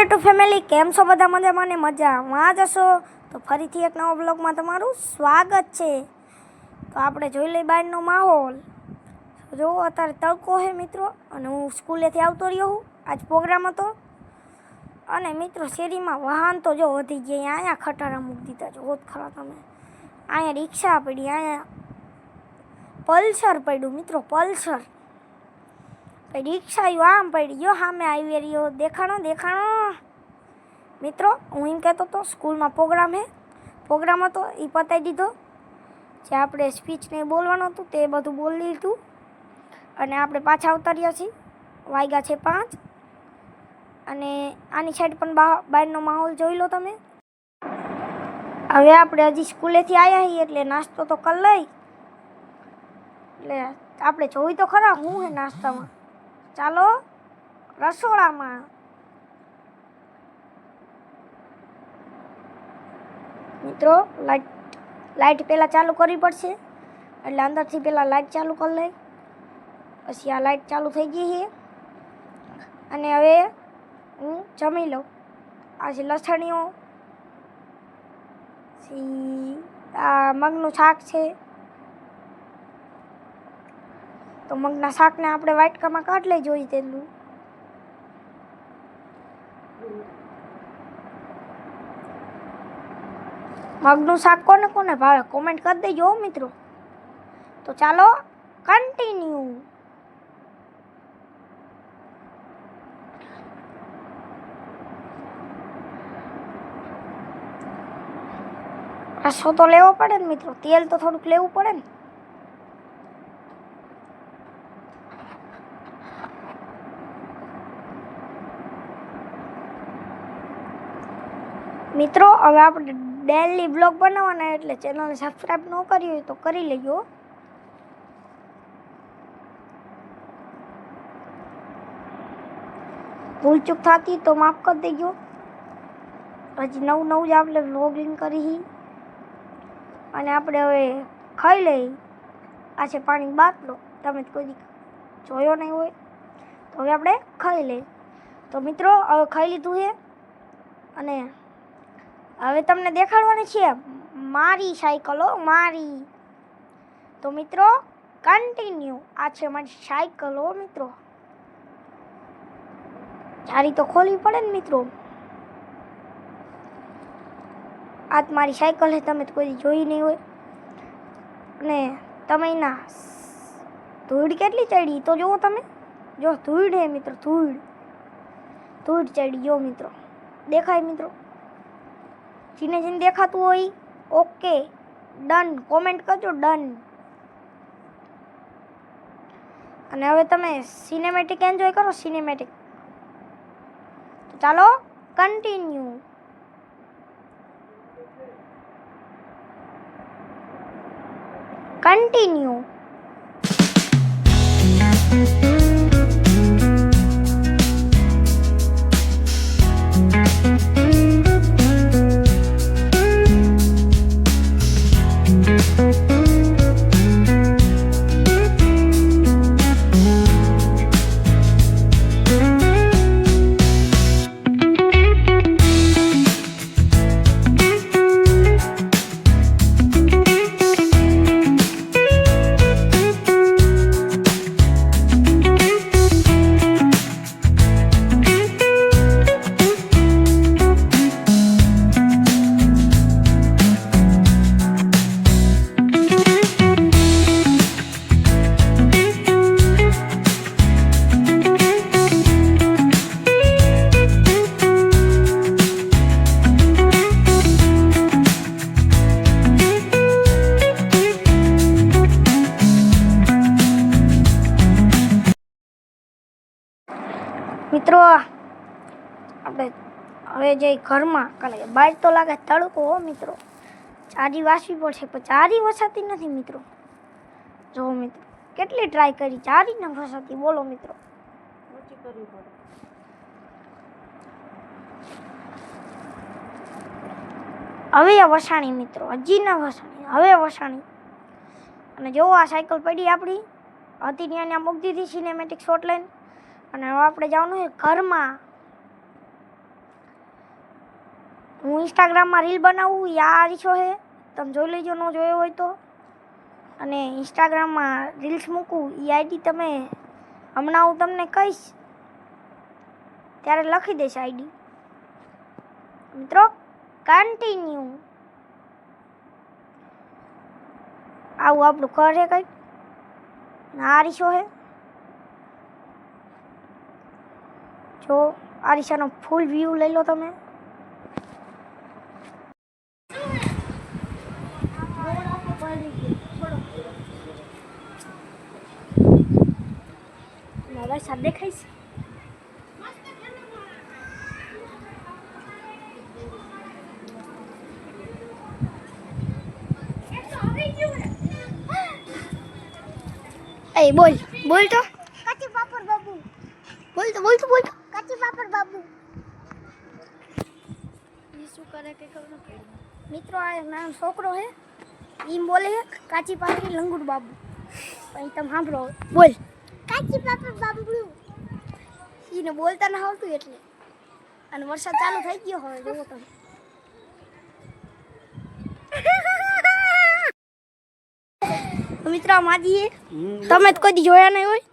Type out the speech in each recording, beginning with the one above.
YouTube family કેમ છો બધા મજામાં ને મજામાં જ હશો? તો ફરીથી એક નવો બ્લોગમાં તમારું સ્વાગત છે. તો આપણે જોઈ લઈએ બહારનો માહોલ. જો, અત્યારે તડકો છે મિત્રો, અને હું સ્કૂલેથી આવતો રહ્યો હું આજ પ્રોગ્રામ હતો. અને મિત્રો, શેરીમાં વાહન તો જો વધી ગયા. અહીંયા ખટારા મૂકી દીધા. જો, હોત ખરા તમે. અહીંયા રિક્ષા પડી, અહીંયા પલ્સર પડ્યું મિત્રો, પલ્સર. રિક્ષા આમ પડી. ગયો સામે આવી રહ્યો. દેખાણો દેખાણો. મિત્રો, હું એમ કહેતો હતો, સ્કૂલમાં પ્રોગ્રામ હે. પ્રોગ્રામ હતો એ પતાવી દીધો. જે આપણે સ્પીચને બોલવાનું હતું, તે બધું બોલી લીધું. અને આપણે પાછા ઉતર્યા છીએ. વાગ્યા છે પાંચ. અને આની સાઈડ પણ બહારનો માહોલ જોઈ લો તમે. હવે આપણે હજી સ્કૂલેથી આવ્યા છીએ, એટલે નાસ્તો તો કરી લઈ. એટલે આપણે જોઈ તો ખરા, હું હે નાસ્તામાં. ચાલો, રસોડામાં. મિત્રો લાઇટ લાઈટ પહેલાં ચાલુ કરવી પડશે. એટલે અંદરથી પહેલાં લાઇટ ચાલુ કરી લઈ. પછી આ લાઇટ ચાલુ થઈ ગઈ છે. અને હવે હું જમી લઉં. આ છે લસણીઓ. આ મગનું શાક છે. તો મગના શાકને આપણે વાટકામાં કાઢ લઈ જોઈએ તેટલું મગનું શાક કોને કોને ભાવે? કોમેન્ટ કરી દેજો મિત્રો. તો ચાલો કન્ટિન્યુ રસો તો લેવો પડે ને મિત્રો? તેલ તો થોડુંક લેવું પડે ને. મિત્રો, હવે આપણે ડેલી બ્લોગ બનાવવાના એટલે ચેનલને સબસ્ક્રાઈબ ન કરી હોય તો કરી લેજો. ભૂલચૂક થતી તો માફ કરી દેજો. હજી નવું નવું જ આપણે વ્લોગિંગ કરી અને આપણે હવે ખાઈ લઈ આ છે પાણી બાટલો. તમે કોઈ જોયો નહીં હોય તો હવે આપણે ખાઈ લઈ તો મિત્રો, હવે ખાઈ લીધું છે. અને હવે તમને દેખાડવાની છે મારી સાયકલો, મારી. તો મિત્રો કન્ટિન્યુ આ છે મારી સાયકલો, મિત્રો. ચારી તો ખોલવી પડે ને, મિત્રો. આ મારી સાયકલ છે, તમે કોઈ જોઈ નહીં હોય. અને તમે એના ધૂળ કેટલી ચડી? તો જુઓ તમે. જો ધૂળ હે મિત્રો, ધૂળ. ધૂળ ચડી જો મિત્રો. દેખાય, મિત્રો. જેને જીને દેખાતું હોય ઓકે, ડન. કોમેન્ટ કરજો, ડન. અને હવે તમે સિનેમેટિક એન્જોય કરો સિનેમેટિક ચાલો કન્ટિન્યુ કન્ટિન્યુ હવે જઈ ઘરમાં. કારણ કે બહાર તો લાગે તડકો હો મિત્રો. ચારી વાસવી પડશે પણ ચારી વસાતી નથી મિત્રો. જો મિત્રો કેટલી ટ્રાય કરી ચારી ન વસાતી. બોલો મિત્રો. હવે આ વસાણી મિત્રો હજી ન વસાણી હવે વસાણી. અને જો આ સાયકલ પડી આપણી હતી ત્યાં ત્યાં મૂકી દીધી સિનેમેટિક શોટ લઈને અને હવે આપણે જવાનું છે ઘરમાં. હું ઇન્સ્ટાગ્રામમાં રીલ બનાવું યાર આ હે. છે તમે જોઈ લેજો, ન જોયો હોય તો. અને ઇન્સ્ટાગ્રામમાં રીલ્સ મૂકું એ આઈડી તમે હમણાં હું તમને કહીશ, ત્યારે લખી દઈશ આઈડી. મિત્રો કન્ટિન્યુ આવું આપણું ઘર છે કંઈક. આરીશો છે જો આરીસાનો ફૂલ વ્યૂ લઈ લો તમે વરસાદ દેખાય છે એ બોલ. બોલ તો. કાચી પાપડ બાબુ. બોલ તો બોલ તો બોલ તો. કાચી પાપડ બાબુ. શું કરે કે ખબર નથી મિત્રો આ નાનો છોકરો હે ઈમ બોલે છે કાચી પાપડી લંગુડ બાબુ. પછી તમે સાંભળો બોલ. કાચી પાપડ બાબુ. એને બોલતા ના આવતું એટલે. અને વરસાદ ચાલુ થઈ ગયો હવે જોવો તમે. તો મિત્રો આ માજી છે તમે તો કોઈ દી જોયા નહીં હોય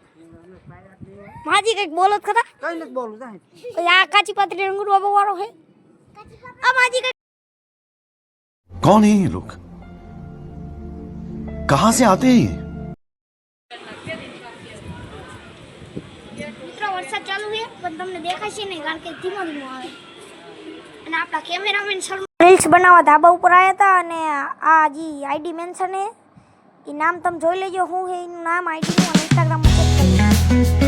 માજી કંઈક બોલો જ ખરા કઈ નથી બોલું જાય પછી આ કાચી પાતળી રંગુડ બાબુ વાળો છે આ માજી કંઈક कौन है ये लोग कहां से आते हैं ये મિત્રો વરસાદ ચાલુ છે પણ તમને દેખાશે નહીં કારણ કે ધીમો ધીમો આવે અને આપણા કેમેરામેન શર્મા રીલ્સ બનાવવા ધાબા ઉપર આવ્યા હતા અને આ જી આઈડી મેન્શન છે એ નામ તમે જોઈ લેજો હું હે એનું નામ આઈડીનું અને ઇન્સ્ટાગ્રામમાં ચેક કરી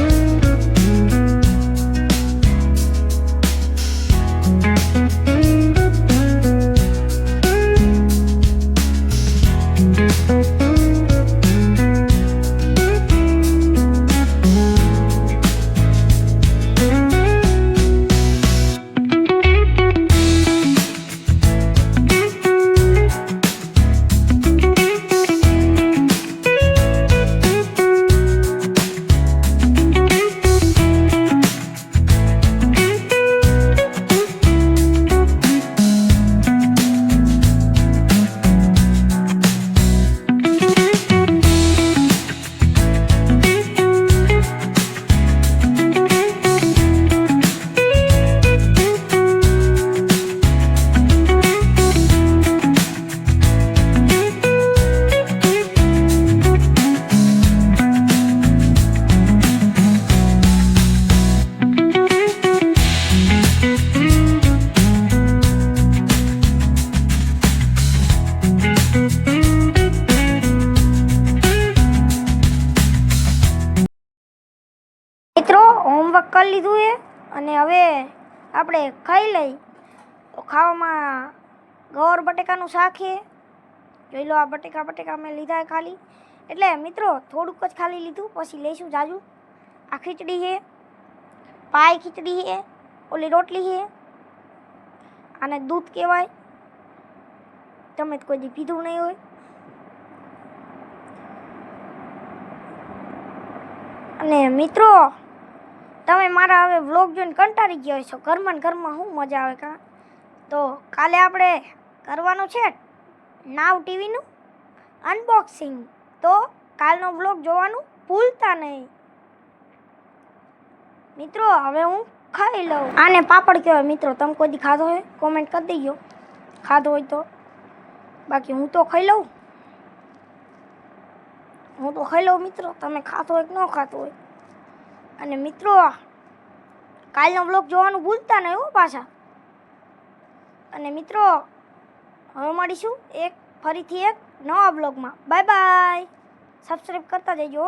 લીધું એ અને હવે આપણે ખાઈ લઈ. તો ખાવામાં ગવાર બટેકાનું શાક છે. જોઈ લો આ બટેકા બટેકા મેં લીધા ખાલી. એટલે મિત્રો થોડુંક જ ખાલી લીધું, પછી લઈશું જાજુ. આ ખીચડી છે પાય ખીચડી છે, ઓલી રોટલી છે. આને દૂધ કહેવાય. તમે કોઈ દી પીધું નહીં હોય. અને મિત્રો તમે મારા હવે વ્લોગ જોઈને કંટાળી ગયા છો ઘરમાં ઘરમાં શું મજા આવે કા? તો કાલે આપણે કરવાનું છે નાવ ટીવીનું અનબોક્સિંગ તો કાલનો વ્લોગ જોવાનું ભૂલતા નહીં. મિત્રો, હવે હું ખાઈ લઉં. આને પાપડ કહેવાય મિત્રો. તમે કોઈ ખાધો હોય? કોમેન્ટ કરી દેજો. ખાધો હોય તો. બાકી હું તો ખાઈ લઉં. હું તો ખાઈ લઉં મિત્રો. તમે ખાતો હોય કે ન ખાતો હોય? અને મિત્રો, કાલનો બ્લોગ જોવાનું ભૂલતા નહીં હો પાછા. અને મિત્રો, હવે મળીશું એક ફરીથી એક નવા બ્લોગમાં બાય બાય સબસ્ક્રાઈબ કરતા જજો.